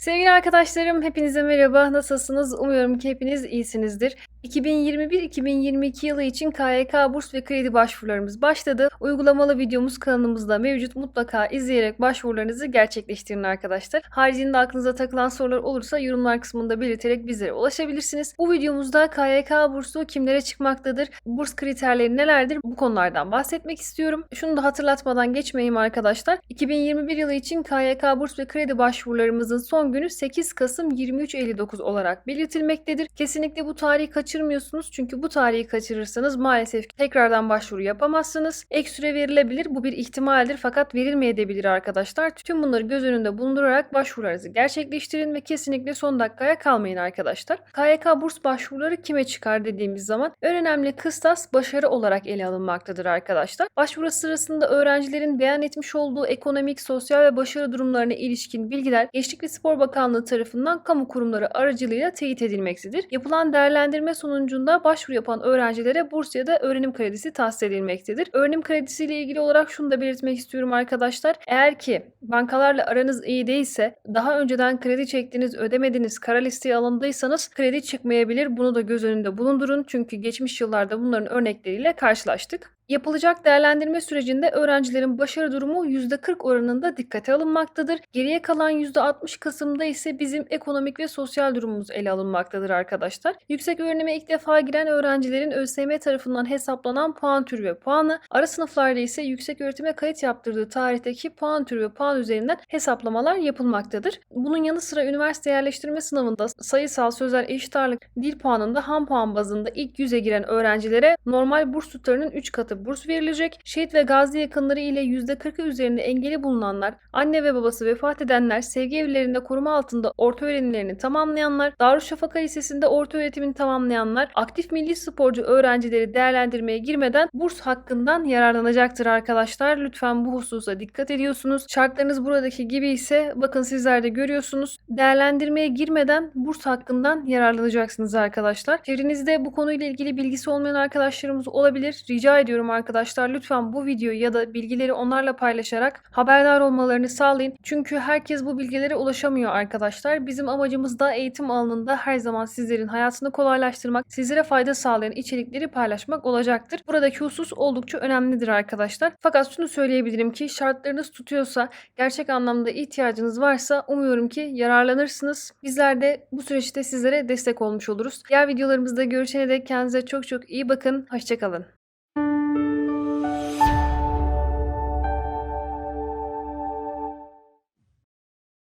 Sevgili arkadaşlarım, hepinize merhaba. Nasılsınız? Umuyorum ki hepiniz iyisinizdir. 2021-2022 yılı için KYK burs ve kredi başvurularımız başladı. Uygulamalı videomuz kanalımızda mevcut. Mutlaka izleyerek başvurularınızı gerçekleştirin arkadaşlar. Haricinde aklınıza takılan sorular olursa yorumlar kısmında belirterek bizlere ulaşabilirsiniz. Bu videomuzda KYK bursu kimlere çıkmaktadır? Burs kriterleri nelerdir? Bu konulardan bahsetmek istiyorum. Şunu da hatırlatmadan geçmeyeyim arkadaşlar. 2021 yılı için KYK burs ve kredi başvurularımızın son günü 8 Kasım 23.59 olarak belirtilmektedir. Kesinlikle bu tarihi kaçırmıyorsunuz çünkü bu tarihi kaçırırsanız maalesef tekrardan başvuru yapamazsınız. Ek süre verilebilir bu bir ihtimaldir fakat verilmeyebilir arkadaşlar. Tüm bunları göz önünde bulundurarak başvurularınızı gerçekleştirin ve kesinlikle son dakikaya kalmayın arkadaşlar. KYK burs başvuruları kime çıkar dediğimiz zaman en önemli kıstas başarı olarak ele alınmaktadır arkadaşlar. Başvuru sırasında öğrencilerin beyan etmiş olduğu ekonomik, sosyal ve başarı durumlarına ilişkin bilgiler Gençlik ve Spor Bakanlığı tarafından kamu kurumları aracılığıyla teyit edilmektedir. Yapılan değerlendirme sonucunda başvuru yapan öğrencilere burs ya da öğrenim kredisi tahsis edilmektedir. Öğrenim kredisi ile ilgili olarak şunu da belirtmek istiyorum arkadaşlar. Eğer ki bankalarla aranız iyi değilse, daha önceden kredi çektiniz, ödemediniz, kara listeye alındıysanız kredi çıkmayabilir. Bunu da göz önünde bulundurun. Çünkü geçmiş yıllarda bunların örnekleriyle karşılaştık. Yapılacak değerlendirme sürecinde öğrencilerin başarı durumu %40 oranında dikkate alınmaktadır. Geriye kalan %60 kısımda ise bizim ekonomik ve sosyal durumumuz ele alınmaktadır arkadaşlar. Yüksek öğrenime ilk defa giren öğrencilerin ÖSYM tarafından hesaplanan puan türü ve puanı, ara sınıflarda ise yüksek öğretime kayıt yaptırdığı tarihteki puan türü ve puan üzerinden hesaplamalar yapılmaktadır. Bunun yanı sıra üniversite yerleştirme sınavında sayısal, sözel, eşit ağırlık, dil puanında ham puan bazında ilk yüze giren öğrencilere normal burs tutarının 3 katı burs verilecek. Şehit ve gazi yakınları ile %40'ı üzerinde engeli bulunanlar, anne ve babası vefat edenler, sevgi evlerinde koruma altında orta öğrenimlerini tamamlayanlar, Darüşşafaka Lisesi'nde orta öğretimini tamamlayanlar, aktif milli sporcu öğrencileri değerlendirmeye girmeden burs hakkından yararlanacaktır arkadaşlar. Lütfen bu hususa dikkat ediyorsunuz. Şartlarınız buradaki gibi ise bakın sizler de görüyorsunuz. Değerlendirmeye girmeden burs hakkından yararlanacaksınız arkadaşlar. Çevrenizde bu konuyla ilgili bilgisi olmayan arkadaşlarımız olabilir. Rica ediyorum arkadaşlar lütfen bu videoyu ya da bilgileri onlarla paylaşarak haberdar olmalarını sağlayın. Çünkü herkes bu bilgilere ulaşamıyor arkadaşlar. Bizim amacımız da eğitim alanında her zaman sizlerin hayatını kolaylaştırmak, sizlere fayda sağlayan içerikleri paylaşmak olacaktır. Buradaki husus oldukça önemlidir arkadaşlar. Fakat şunu söyleyebilirim ki şartlarınız tutuyorsa, gerçek anlamda ihtiyacınız varsa umuyorum ki yararlanırsınız. Bizler de bu süreçte sizlere destek olmuş oluruz. Diğer videolarımızda görüşene dek kendinize çok çok iyi bakın. Hoşçakalın.